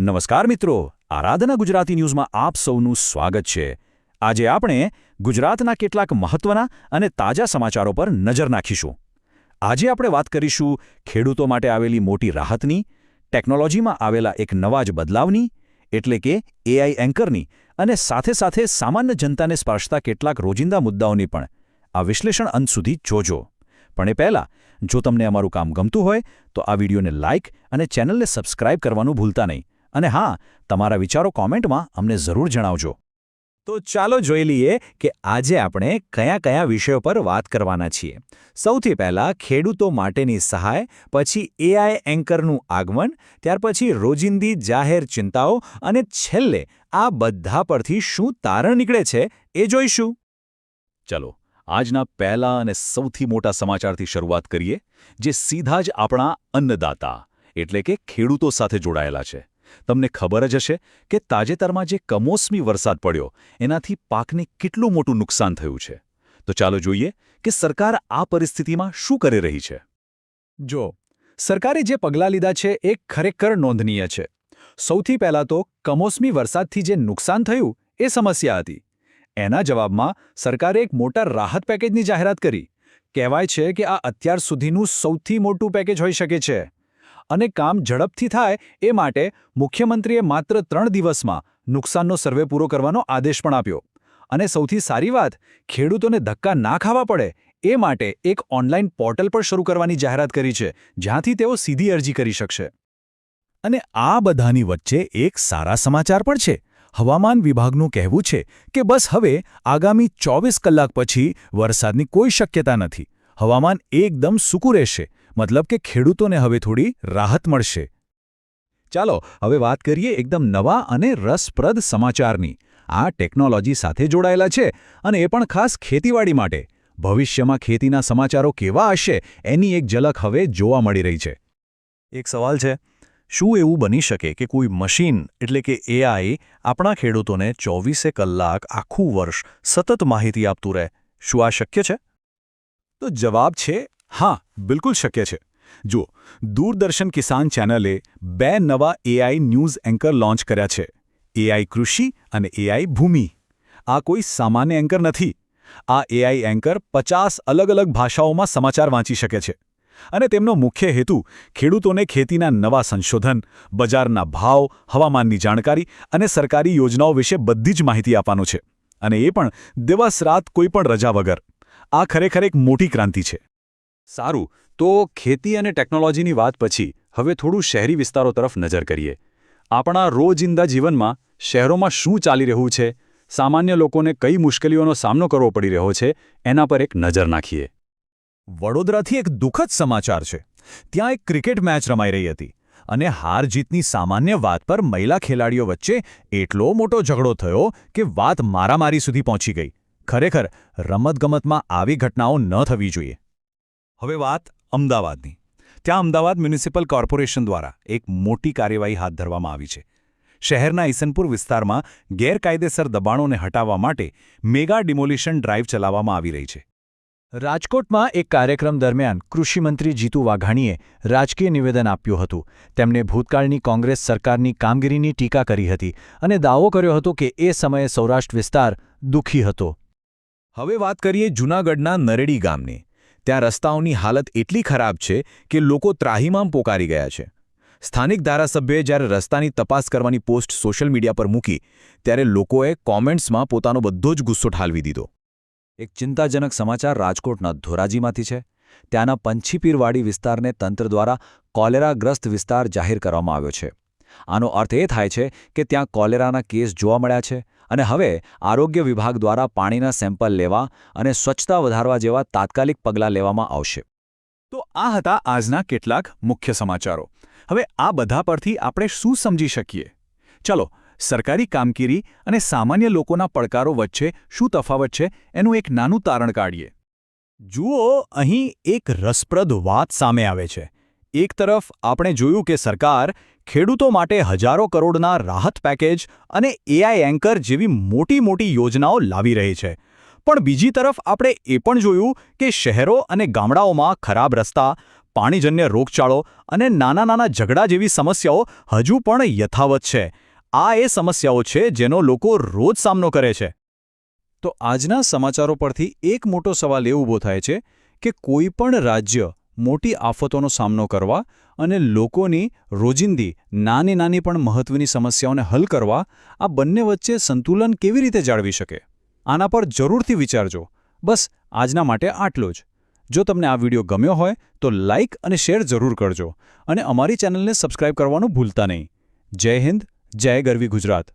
નમસ્કાર મિત્રો, આરાધના ગુજરાતી ન્યૂઝમાં આપ સૌનું સ્વાગત છે. આજે આપણે ગુજરાતના કેટલાક મહત્વના અને તાજા સમાચારો પર નજર નાખીશું. આજે આપણે વાત કરીશું ખેડૂતો માટે આવેલી મોટી રાહતની, ટેકનોલોજીમાં આવેલા એક નવા જ બદલાવની, એટલે કે એઆઈ એન્કરની અને સાથે સાથે સામાન્ય જનતાને સ્પર્શતા કેટલાક રોજિંદા મુદ્દાઓની પણ. આ વિશ્લેષણ અંત સુધી જોજો. પણ એ પહેલાં, જો તમને અમારું કામ ગમતું હોય, તો આ વિડીયોને લાઇક અને ચેનલને સબસ્ક્રાઇબ કરવાનું ભૂલતા નહીં. અને હા, તમારા વિચારો કોમેન્ટમાં અમને જરૂર જણાવજો. તો ચાલો જોઈ લઈએ કે આજે આપણે કયા કયા વિષયો પર વાત કરવાના છીએ. સૌથી પહેલા ખેડૂતો માટેની સહાય, પછી એઆઈ એન્કરનું આગમન, ત્યાર પછી રોજિંદી જાહેર ચિંતાઓ અને છેલ્લે આ બધા પરથી શું તારણ નીકળે છે એ જોઈશું. ચલો, આજના પહેલા અને સૌથી મોટા સમાચારથી શરૂઆત કરીએ, જે સીધા જ આપણા અન્નદાતા, એટલે કે ખેડૂતો સાથે જોડાયેલા છે. તમને ખબર જ હશે કે તાજેતરમાં જે કમોસમી વરસાદ પડ્યો, એનાથી પાકને કેટલું મોટું નુકસાન થયું છે. તો ચાલો જોઈએ કે સરકાર આ પરિસ્થિતિમાં શું કરી રહી છે. જો, સરકારે જે પગલાં લીધા છે એ ખરેખર નોંધનીય છે. સૌથી પહેલાં તો કમોસમી વરસાદથી જે નુકસાન થયું એ સમસ્યા હતી. એના જવાબમાં સરકારે એક મોટા રાહત પેકેજની જાહેરાત કરી. કહેવાય છે કે આ અત્યાર સુધીનું સૌથી મોટું પેકેજ હોઈ શકે છે. અને કામ ઝડપથી થાય એ માટે મુખ્યમંત્રીએ માત્ર ત્રણ દિવસમાં નુકસાનનો સર્વે પૂરો કરવાનો આદેશ પણ આપ્યો. અને સૌથી સારી વાત, ખેડૂતોને ધક્કા ના ખાવા પડે એ માટે એક ઓનલાઈન પોર્ટલ પણ શરૂ કરવાની જાહેરાત કરી છે, જ્યાંથી તેઓ સીધી અરજી કરી શકશે. અને આ બધાની વચ્ચે એક સારા સમાચાર પણ છે. હવામાન વિભાગનું કહેવું છે કે બસ હવે આગામી ચોવીસ કલાક પછી વરસાદની કોઈ શક્યતા નથી. હવામાન એકદમ સૂકું રહેશે. મતલબ કે ખેડૂતોને હવે થોડી રાહત મળશે. ચાલો, હવે વાત કરીએ એકદમ નવા અને રસપ્રદ સમાચારની. આ ટેકનોલોજી સાથે જોડાયેલા છે અને એ પણ ખાસ ખેતીવાડી માટે. ભવિષ્યમાં ખેતીના સમાચારો કેવા હશે એની એક ઝલક હવે જોવા મળી રહી છે. એક સવાલ છે, શું એવું બની શકે કે કોઈ મશીન, એટલે કે એઆઈ આપણા ખેડૂતોને ચોવીસે કલાક આખું વર્ષ સતત માહિતી આપતું રહે? શું આ શક્ય છે? તો જવાબ છે હા, બિલકુલ શક્ય છે. જુઓ, દૂરદર્શન કિસાન ચેનલે બે નવા એઆઈ ન્યૂઝ એન્કર લોન્ચ કર્યા છે. એઆઈ કૃષિ અને એઆઈ ભૂમિ. આ કોઈ સામાન્ય એન્કર નથી. આ એઆઈ એન્કર પચાસ અલગ અલગ ભાષાઓમાં સમાચાર વાંચી શકે છે. અને તેમનો મુખ્ય હેતુ ખેડૂતોને ખેતીના નવા સંશોધન, બજારના ભાવ, હવામાનની જાણકારી અને સરકારી યોજનાઓ વિશે બધી જ માહિતી આપવાનો છે. અને એ પણ દિવસ રાત કોઈપણ રજા વગર. આ ખરેખર એક મોટી ક્રાંતિ છે. સારું, તો ખેતી અને ટેકનોલોજીની વાત પછી, હવે થોડું શહેરી વિસ્તારો તરફ નજર કરીએ. આપણા રોજિંદા જીવનમાં શહેરોમાં શું ચાલી રહ્યું છે? સામાન્ય લોકોને કઈ મુશ્કેલીઓનો સામનો કરવો પડી રહ્યો છે? એના પર એક નજર નાખીએ. વડોદરાથી એક દુઃખદ સમાચાર છે. ત્યાં એક ક્રિકેટ મેચ રમાઈ રહી હતી અને હાર જીતની સામાન્ય વાત પર મહિલા ખેલાડીઓ વચ્ચે એટલો મોટો ઝઘડો થયો કે વાત મારામારી સુધી પહોંચી ગઈ. ખરેખર, રમતગમતમાં આવી ઘટનાઓ ન થવી જોઈએ. હવે વાત અમદાવાદની. ત્યાં અમદાવાદ મ્યુનિસિપલ કોર્પોરેશન દ્વારા એક મોટી કાર્યવાહી હાથ ધરવામાં આવી છે. શહેરના ઈસનપુર વિસ્તારમાં ગેરકાયદેસર દબાણોને હટાવવા માટે મેગા ડિમોલિશન ડ્રાઇવ ચલાવવામાં આવી રહી છે. રાજકોટમાં એક કાર્યક્રમ દરમિયાન કૃષિમંત્રી જીતુ વાઘાણીએ રાજકીય નિવેદન આપ્યું હતું. તેમણે ભૂતકાળની કોંગ્રેસ સરકારની કામગીરીની ટીકા કરી હતી અને દાવો કર્યો હતો કે એ સમયે સૌરાષ્ટ્ર વિસ્તાર દુઃખી હતો. હવે વાત કરીએ જૂનાગઢના નરેડી ગામની. ત્યાં રસ્તાઓની હાલત એટલી ખરાબ છે કે લોકો ત્રાહીમામ પોકારી ગયા છે. સ્થાનિક ધારાસભ્યએ જ્યારે રસ્તાની તપાસ કરવાની પોસ્ટ સોશિયલ મીડિયા પર મૂકી, ત્યારે લોકોએ કોમેન્ટ્સમાં પોતાનો બધો જ ગુસ્સો ઠાલવી દીધો. એક ચિંતાજનક સમાચાર રાજકોટના ધોરાજીમાંથી છે. ત્યાંના પંછીપીરવાડી વિસ્તારને તંત્ર દ્વારા કોલેરાગ્રસ્ત વિસ્તાર જાહેર કરવામાં આવ્યો છે. આનો અર્થ એ થાય છે કે ત્યાં કોલેરાના કેસ જોવા મળ્યા છે અને હવે આરોગ્ય વિભાગ દ્વારા પાણીના સેમ્પલ લેવા અને સ્વચ્છતા વધારવા જેવા તાત્કાલિક પગલાં લેવામાં આવશે. તો આ હતા આજના કેટલાક મુખ્ય સમાચારો. હવે આ બધા પરથી આપણે શું સમજી શકીએ? ચલો, સરકારી કામગીરી અને સામાન્ય લોકોના પડકારો વચ્ચે શું તફાવત છે એનું એક નાનું તારણ કાઢીએ. જુઓ, અહીં એક રસપ્રદ વાત સામે આવે છે. એક તરફ આપણે જોયું કે સરકાર ખેડૂતો માટે હજારો કરોડના રાહત પેકેજ અને એઆઈ એન્કર જેવી મોટી મોટી યોજનાઓ લાવી રહી છે. પણ બીજી તરફ આપણે એ પણ જોયું કે શહેરો અને ગામડાઓમાં ખરાબ રસ્તા, પાણીજન્ય રોગચાળો અને નાના નાના ઝઘડા જેવી સમસ્યાઓ હજુ પણ યથાવત છે. આ એ સમસ્યાઓ છે જેનો લોકો રોજ સામનો કરે છે. તો આજના સમાચારો પરથી એક મોટો સવાલ એ ઊભો થાય છે કે કોઈ પણ રાજ્ય મોટી આફતોનો સામનો કરવા અને લોકોની રોજિંદી નાની નાની પણ મહત્વની સમસ્યાઓને હલ કરવા આ બંને વચ્ચે સંતુલન કેવી રીતે જાળવી શકે? આના પર જરૂરથી વિચારજો. બસ, આજના માટે આટલું જ. જો તમને આ વીડિયો ગમ્યો હોય તો લાઇક અને શેર જરૂર કરજો અને અમારી ચેનલને સબસ્ક્રાઇબ કરવાનું ભૂલતા નહીં. જય હિન્દ, જય ગરવી ગુજરાત.